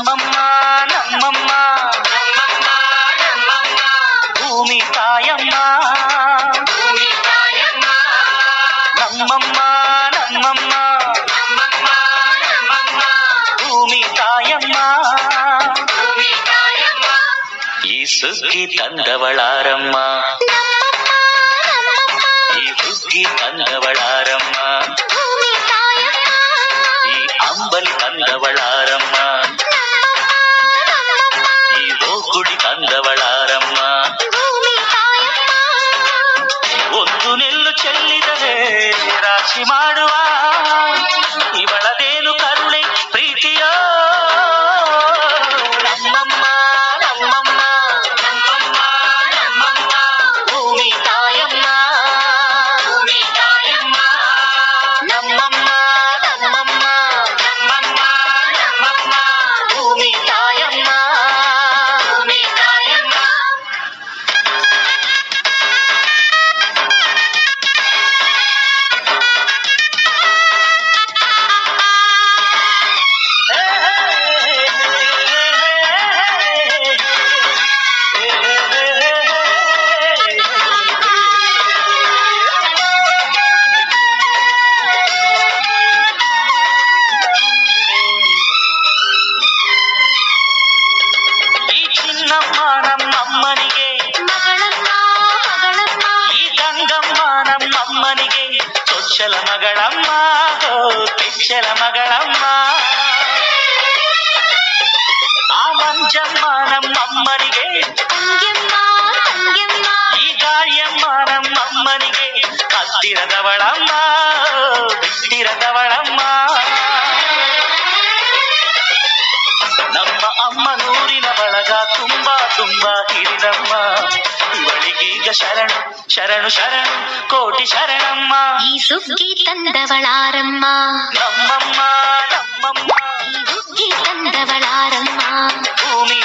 நம்மம்மா நம்மம்மா பூமி தாயம்மா. நம்மம்மா நம்மம்மா பூமி தாயம்மா. இசுக்கி தந்தவளாரம்மா. இசுக்கி தந்தவளாரம்மா. அம்பல் தந்தவளாரம் ಓಗುಡಿ ತಂದವಳಾರಮ್ಮ ಒಂದು ನೆಲ್ಲು ಚೆಲ್ಲಿದರೆ ರಾಶಿ ಮಾಡುವ ಇವಳದೇನು ಚೊಚ್ಚಲ ಮಗಳಮ್ಮ ಹೋ ತೆಚ್ಚಲ ಮಗಳಮ್ಮ ಆ ಮಂಜಮ್ಮ ನಮ್ಮಮ್ಮನಿಗೆ ಈ ಗಾಳಿಯಮ್ಮ ನಮ್ಮಮ್ಮನಿಗೆ ಹತ್ತಿರದವಳಮ್ಮ ಹೋ ಬಿಟ್ಟಿರದವಳಮ್ಮ ನಮ್ಮ ಅಮ್ಮ ನೂರಿನ ಬಳಗ ತುಂಬಾ ತುಂಬಾ ಹಿರಿದಮ್ಮ ಇವಳಿಗೀಗ ಶರಣು ಶರಣು ಶರಣು ಕೋಟಿ ಶರಣಮ್ಮ ಈ ಸುಗ್ಗಿ ತಂದವಳಾರಮ್ಮ ನಮ್ಮಮ್ಮ ನಮ್ಮಮ್ಮ ಈ ಹುಗ್ಗಿ ತಂದವಳಾರಮ್ಮ ಭೂಮಿ